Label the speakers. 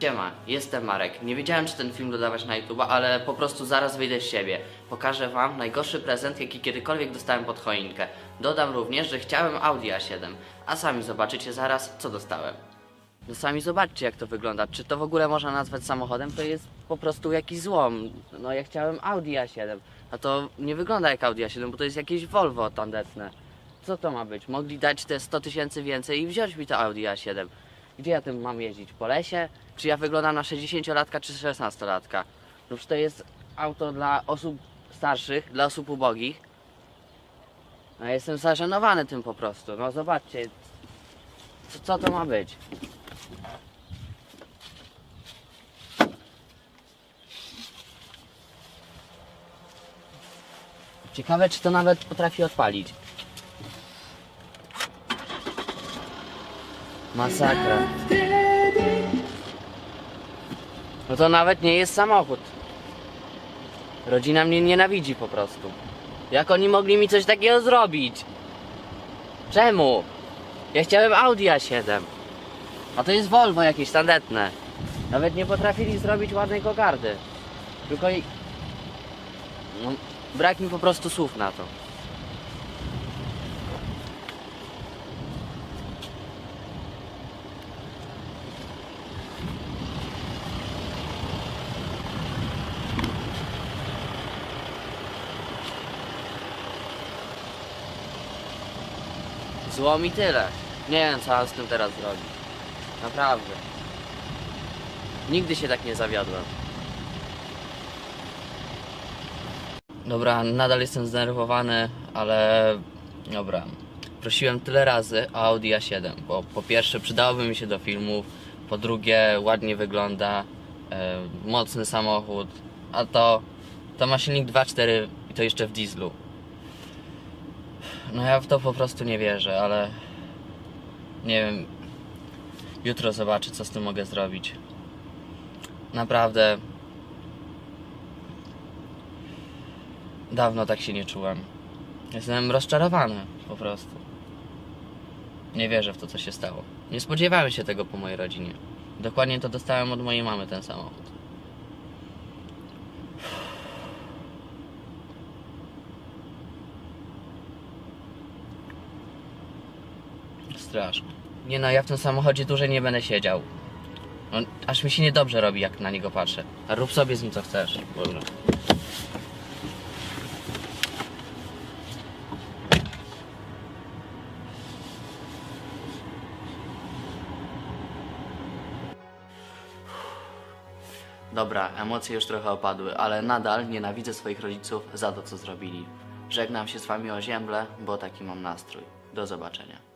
Speaker 1: Siema, jestem Marek. Nie wiedziałem, czy ten film dodawać na YouTube, ale po prostu zaraz wyjdę z siebie. Pokażę wam najgorszy prezent, jaki kiedykolwiek dostałem pod choinkę. Dodam również, że chciałem Audi A7, a sami zobaczycie zaraz, co dostałem. No sami zobaczcie, jak to wygląda. Czy to w ogóle można nazwać samochodem? To jest po prostu jakiś złom. No ja chciałem Audi A7, a to nie wygląda jak Audi A7, bo to jest jakieś Volvo tandetne. Co to ma być? Mogli dać te 100 tysięcy więcej i wziąć mi to Audi A7. Gdzie ja tym mam jeździć? Po lesie? Czy ja wyglądam na 60-latka czy 16-latka? No to jest auto dla osób starszych, dla osób ubogich. No jestem zażenowany tym po prostu. No zobaczcie, co, co to ma być? Ciekawe, czy to nawet potrafi odpalić. Masakra. No to nawet nie jest samochód. Rodzina mnie nienawidzi po prostu. Jak oni mogli mi coś takiego zrobić? Czemu? Ja chciałem Audi A7. A to jest Volvo jakieś tandetne. Nawet nie potrafili zrobić ładnej kokardy. Tylko i... No, brak mi po prostu słów na to. Zło mi tyle. Nie wiem, co mam z tym teraz zrobić. Naprawdę. Nigdy się tak nie zawiodłem. Dobra, nadal jestem zdenerwowany, ale dobra. Prosiłem tyle razy o Audi A7, bo po pierwsze przydałoby mi się do filmów, po drugie ładnie wygląda, e, mocny samochód, a to to ma silnik 2.4 i to jeszcze w dieslu. No ja w to po prostu nie wierzę, ale nie wiem. Jutro zobaczę, co z tym mogę zrobić. Naprawdę. Dawno tak się nie czułem. Jestem rozczarowany po prostu. Nie wierzę w to, co się stało. Nie spodziewałem się tego po mojej rodzinie. Dokładnie to dostałem od mojej mamy ten samochód. Nie no, ja w tym samochodzie dłużej nie będę siedział. No, aż mi się niedobrze robi, jak na niego patrzę. A rób sobie z nim co chcesz. Boże. Dobra, emocje już trochę opadły, ale nadal nienawidzę swoich rodziców za to, co zrobili. Żegnam się z wami o ziemble, bo taki mam nastrój. Do zobaczenia.